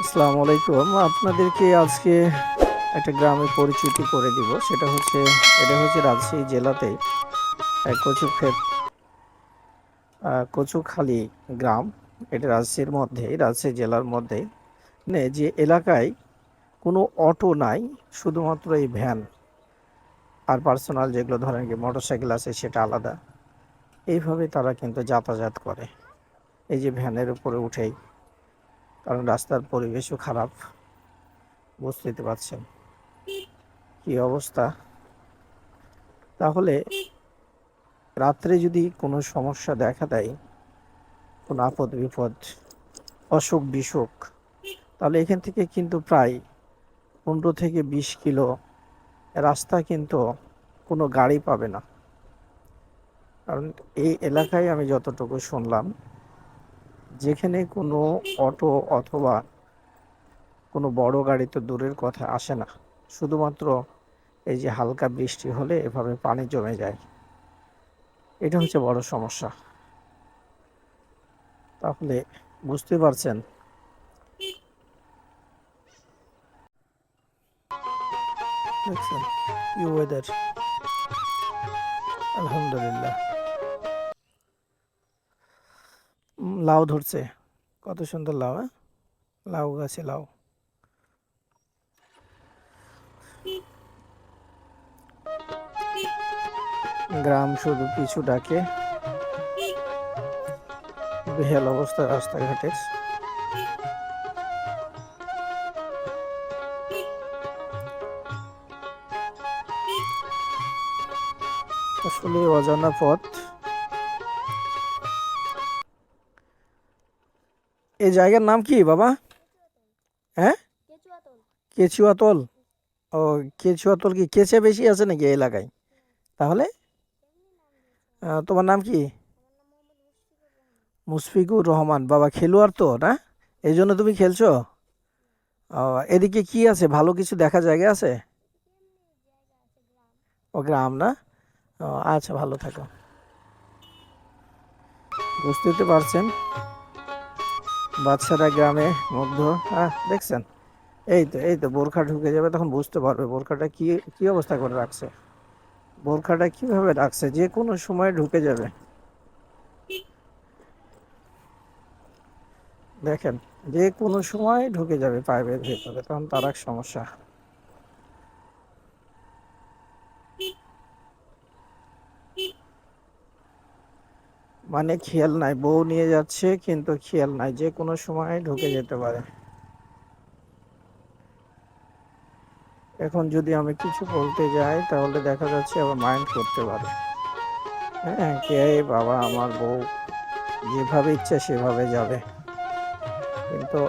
আসসালামু আলাইকুম। আপনাদেরকে আজকে একটা গ্রামের পরিচিতি করে দিব। সেটা হচ্ছে এটা হচ্ছে রাজশাহী জেলাতে এক কচুক্ষেত আহ, কচুখালী গ্রাম। এটা রাজশাহীর মধ্যে রাজশাহী জেলার মধ্যে। নে যে এলাকায় কোনো অটো নাই শুধুমাত্র এই ভ্যান। আর পার্সোনাল যেগুলো ধরেন কি মোটরসাইকেল আছে সেটা আলাদা। এইভাবে তারা কিন্তু যাতায়াত করে। এই যে ভ্যানের উপরে উঠেই কারণ রাস্তার পরিবেশও খারাপ। বুঝতে পারছেন। কি অবস্থা? তাহলে রাত্রে যদি কোনো সমস্যা দেখা দেয়, কোনো আপদ বিপদ, অসুখ বিসুখ, তাহলে এখান থেকে কিন্তু প্রায় পনেরো থেকে বিশ কিলো রাস্তা কিন্তু কোনো গাড়ি পাবে না। কারণ এই এলাকায় আমি যতটুকু শুনলাম যেখানে কোনো অটো অথবা কোনো বড় গাড়ি তো দূরের কথা আসে না। শুধুমাত্র এই যে হালকা বৃষ্টি হলে এভাবে পানি জমে যায়। এটা হচ্ছে বড় সমস্যা। তাহলে বুঝতে পারছেন? দেখছেন? কি ওয়েদার আলহামদুলিল্লাহ। লাউ ধরছে। কত সুন্দর লাউ হ্যাঁ? লাউ গাছে লাউ। গ্রাম শুধু পিছু ডাকে। বেহাল অবস্থা রাস্তাঘাটের আসলে অজানা পথ। এই জায়গার নাম কি বাবা? হ্যাঁ? কেচুয়াতল। ও, কেচুয়াতল কি কেচে বেশি আছে নাকি এলাকায়? তাহলে? তোমার নাম কি? মুশফিকুর রহমান। বাবা খেলোয়াড় তো, না? এই জন্য তুমি খেলছো? এদিকে কি আছে? ভালো কিছু দেখা জায়গা আছে? ও, গ্রাম, না? আচ্ছা ভালো থাকো। বুঝতে পারছেন। বাচ্চারা গ্রামে মধ্য হ্যাঁ দেখছেন? এই তো এই তো বোরখা ঢুকে যাবে, তখন বুঝতে পারবে বোরখাটা কি কি অবস্থা করে রাখছে। বোরখাটা কীভাবে রাখছে? যে কোনো সময় ঢুকে যাবে। দেখেন, যে কোনো সময় ঢুকে যাবে পাইপের ভেতরে, তখন তার এক সমস্যা। মানে খেয়াল নাই, বউ নিয়ে যাচ্ছে কিন্তু খেয়াল নাই, যে কোনো সময় ঢুকে যেতে পারে। এখন যদি আমি কিছু বলতে যাই, তাহলে দেখা যাচ্ছে আবার মাইন্ড করতে পারে। হ্যাঁ কে বাবা, আমার বউ যেভাবে ইচ্ছা সেভাবে যাবে। কিন্তু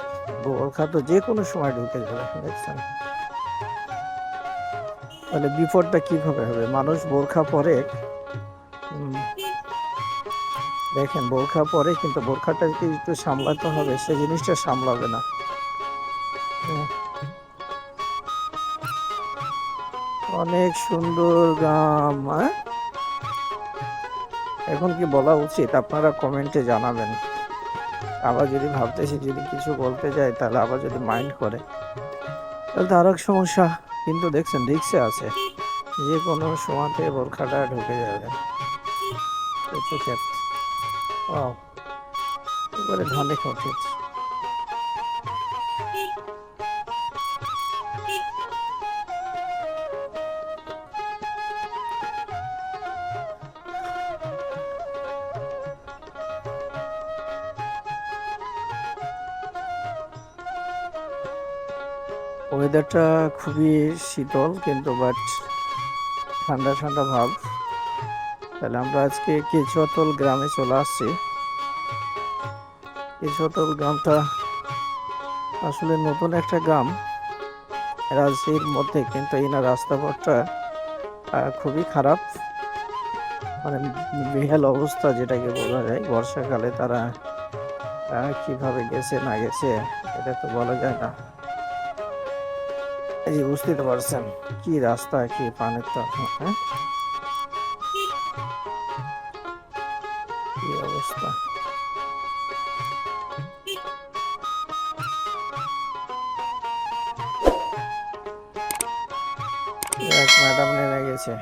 বোরখা তো যে কোনো সময় ঢুকে যাবে, দেখছেন? তাহলে বিপদটা কীভাবে হবে? মানুষ বোরখা পরে দেখেন, বোরখা পরে কিন্তু বোরখাটা যদি একটু সামলাতে হবে, সে জিনিসটা সামলাবে না। অনেক সুন্দর গ্রাম হ্যাঁ? এখন কি বলা উচিত? আপনারা কমেন্টে জানাবেন। আবার যদি ভাবতেছি যদি কিছু বলতে যায়, তাহলে আবার যদি মাইন্ড করে। তাহলে তো আরও এক সমস্যা, কিন্তু দেখছেন, রিক্সে আছে। যে কোনো সময়তে বোরখাটা ঢুকে যাবে। ক্ষেত ও এবারে ধানে ওয়েদারটা খুবই শীতল কিন্তু বাট ঠান্ডা ঠান্ডা ভাব। তাহলে আমরা আজকে কেচুয়াতল গ্রামে চলে আসছি। কেচুয়াতল গ্রামটা আসলে নতুন একটা গ্রাম। রাজশাহীর মধ্যে, কিন্তু না রাস্তাঘাটটা খুবই খারাপ। মানে বিহাল অবস্থা যেটাকে বলা যায়। বর্ষাকালে তারা কীভাবে গেছে, না গেছে, এটা তো বলা যায় না। এই বুঝতে পারছেন, কি রাস্তা, কি পানের তো হ্যাঁ? অবস্থা ম্যাডাম নেমে গেছে